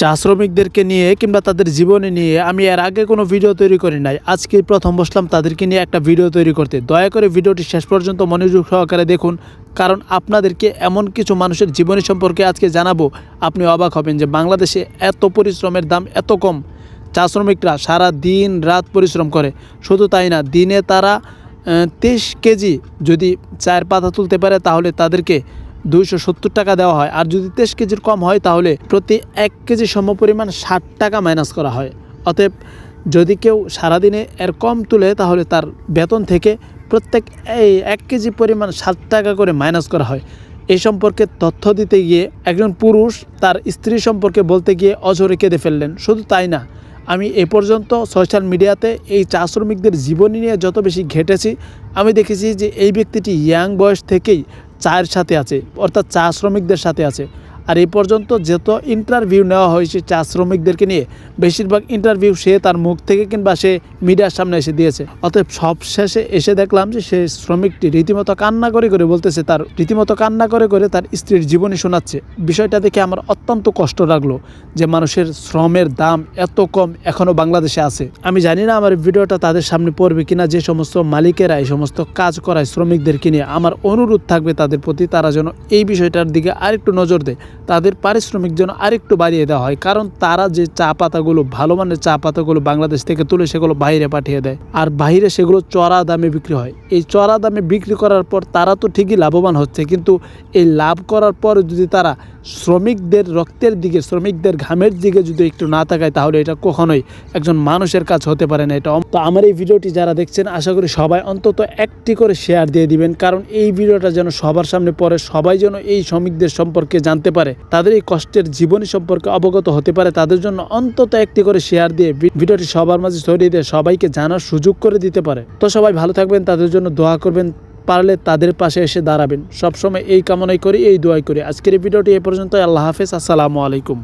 চা শ্রমিকদেরকে নিয়ে কিংবা তাদের জীবনে নিয়ে আমি এর আগে কোনো ভিডিও তৈরি করি নাই। আজকে প্রথম বসলাম তাদেরকে নিয়ে একটা ভিডিও তৈরি করতে। দয়া করে ভিডিওটি শেষ পর্যন্ত মনোযোগ সহকারে দেখুন, কারণ আপনাদেরকে এমন কিছু মানুষের জীবনী সম্পর্কে আজকে জানাব। আপনি অবাক হবেন যে বাংলাদেশে এত পরিশ্রমের দাম এত কম। চা শ্রমিকরা সারা দিন রাত পরিশ্রম করে। শুধু তাই না, দিনে তারা তেইশ কেজি যদি চায়ের পাতা তুলতে পারে তাহলে তাদেরকে দুইশো সত্তর টাকা দেওয়া হয়। আর যদি তেইশ কেজির কম হয়, তাহলে প্রতি এক কেজি সমপরিমাণ ষাট টাকা মাইনাস করা হয়। অতএব যদি কেউ সারাদিনে এর কম তুলে, তাহলে তার বেতন থেকে প্রত্যেক এই এক কেজি পরিমাণ ষাট টাকা করে মাইনাস করা হয়। এই সম্পর্কে তথ্য দিতে গিয়ে একজন পুরুষ তার স্ত্রী সম্পর্কে বলতে গিয়ে অঝরে কেঁদে ফেললেন। শুধু তাই না, আমি এ পর্যন্ত সোশ্যাল মিডিয়াতে এই চা শ্রমিকদের জীবনী নিয়ে যত বেশি ঘেটেছি, আমি দেখেছি যে এই ব্যক্তিটি ইয়াং বয়স থেকেই চায়ের সাথে আছে অর্থাৎ চা শ্রমিকদের সাথে আছে। আর এই পর্যন্ত যত ইন্টারভিউ নেওয়া হয়েছে চা শ্রমিকদেরকে নিয়ে, বেশিরভাগ ইন্টারভিউ সে তার মুখ থেকে কিংবা সে মিডিয়ার সামনে এসে দিয়েছে। অতএব সব শেষে এসে দেখলাম যে সে শ্রমিকটি রীতিমতো কান্না করে করে বলতেছে, তার রীতিমতো কান্না করে করে তার স্ত্রীর জীবনী শোনাচ্ছে। বিষয়টা দেখে আমার অত্যন্ত কষ্ট লাগল যে মানুষের শ্রমের দাম এত কম এখনও বাংলাদেশে আছে। আমি জানি না আমার ভিডিওটা তাদের সামনে পড়বে কিনা, যে সমস্ত মালিকেরা, এই সমস্ত কাজ করায় শ্রমিকদেরকে নিয়ে আমার অনুরোধ থাকবে তাদের প্রতি, তারা যেন এই বিষয়টার দিকে আরেকটু নজর দেয়। তাদের পারিশ্রমিক যেন আরেকটু বাড়িয়ে দেওয়া হয়। কারণ তারা যে চা পাতাগুলো, ভালো মানের চা পাতাগুলো বাংলাদেশ থেকে তুলে সেগুলো বাইরে পাঠিয়ে দেয়। আর বাইরে সেগুলো চড়া দামে বিক্রি হয়। এই চড়া দামে বিক্রি করার পর তারা তো ঠিকই লাভবান হচ্ছে। কিন্তু এই লাভ করার পর যদি তারা শ্রমিকদের রক্তের দিকে, শ্রমিকদের ঘামের দিকে যদি একটু না তাকায়, তাহলে এটা কখনোই একজন মানুষের কাজ হতে পারে না। এটা তো আমার এই ভিডিওটি যারা দেখছেন, আশা করি সবাই অন্তত একটি করে শেয়ার দিয়ে দিবেন, কারণ এই ভিডিওটা যেন সবার সামনে পড়ে, সবাই যেন এই শ্রমিকদের সম্পর্কে জানতে পারে, তাদের এই কষ্টের জীবনী সম্পর্কে অবগত হতে পারে, তাদের জন্য অন্তত একটি করে শেয়ার দিয়ে ভিডিওটি সবার মাঝে ছড়িয়ে দিয়ে সবাইকে জানার সুযোগ করে দিতে পারে। তো সবাই ভালো থাকবেন, তাদের জন্য দোয়া করবেন। পারলে তাদের পাশে এসে দাঁড়াবেন। সবসময় এই কামনাই করি, এই দোয়াই করি। আজকের ভিডিওটি এ পর্যন্ত আল্লাহ হাফেজ। আসসালামু আলাইকুম।